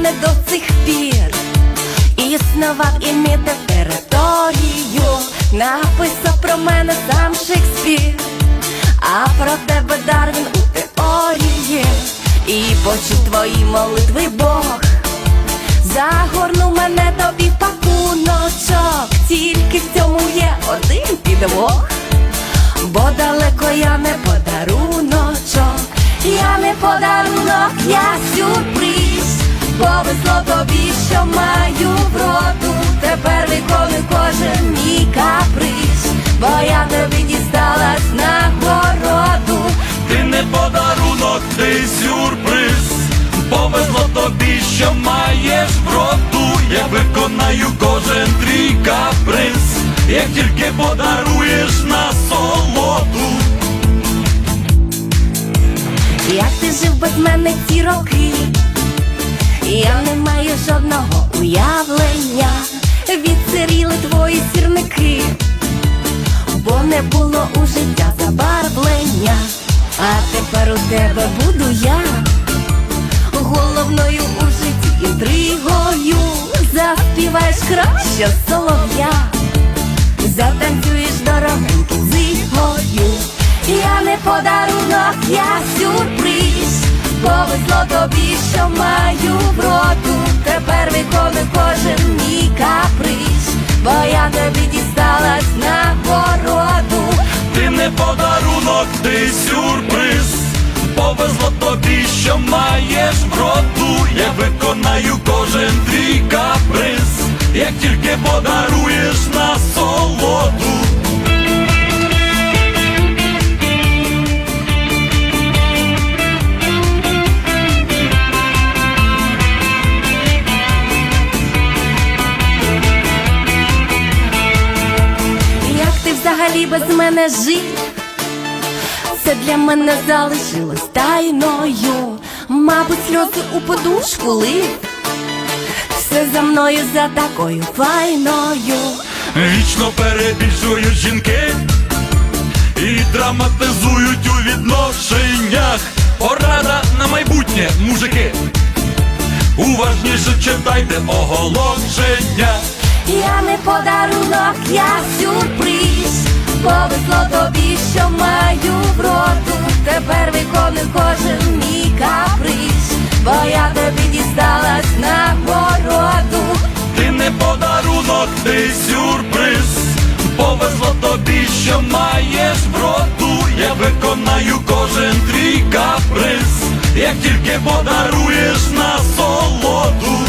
мене до цих пір. Існував і мітив територію Написав про мене сам Шекспір. А про тебе Дарвін у теорії. І почув твої молитви Бог. Загорнув мене тобі пакуночок. Тільки в цьому є один підвох. Бо далеко я не подаруночок. Я не подарунок, я сюрприз Повезло тобі, що маю вроду Тепер виконую кожен мій каприз Бо я тобі дісталась нагороду Ти не подарунок, ти сюрприз. Повезло тобі, що маєш вроду. Я виконаю кожен твій каприз, як тільки подаруєш насолоду. Як ти жив без мене ці роки? Я не маю жодного уявлення, відсиріли твої сірники, бо не було у життя забарвлення, а тепер у тебе буду я, головною у житті інтригою, заспіваєш краще солов'я, затанцюєш дорогенький зигою. Я не подарунок, я сюрприз. Повезло тобі, що маю вроду. Тепер виконую кожен мій каприз, бо я тобі дісталась нагороду. Ти не подарунок, ти сюрприз. Повезло тобі, що маєш вроду. Я виконаю кожен твій каприз, як тільки подаруєш насолоду. Взагалі без мене жив? Це для мене залишилось тайною. Мабуть, сльози у подушку лив. Все за мною за такою файною. Вічно перебільшують жінки і драматизують у відношеннях. Порада на майбутнє, мужики. Уважніше читайте оголошення. Я не подарунок, я. Повезло тобі, що маю вроду. Тепер виконую кожен мій каприз, бо я тобі дісталась на нагороду. Ти не подарунок, ти сюрприз. Повезло тобі, що маєш вроду. Я виконаю кожен твій каприз, як тільки подаруєш насолоду.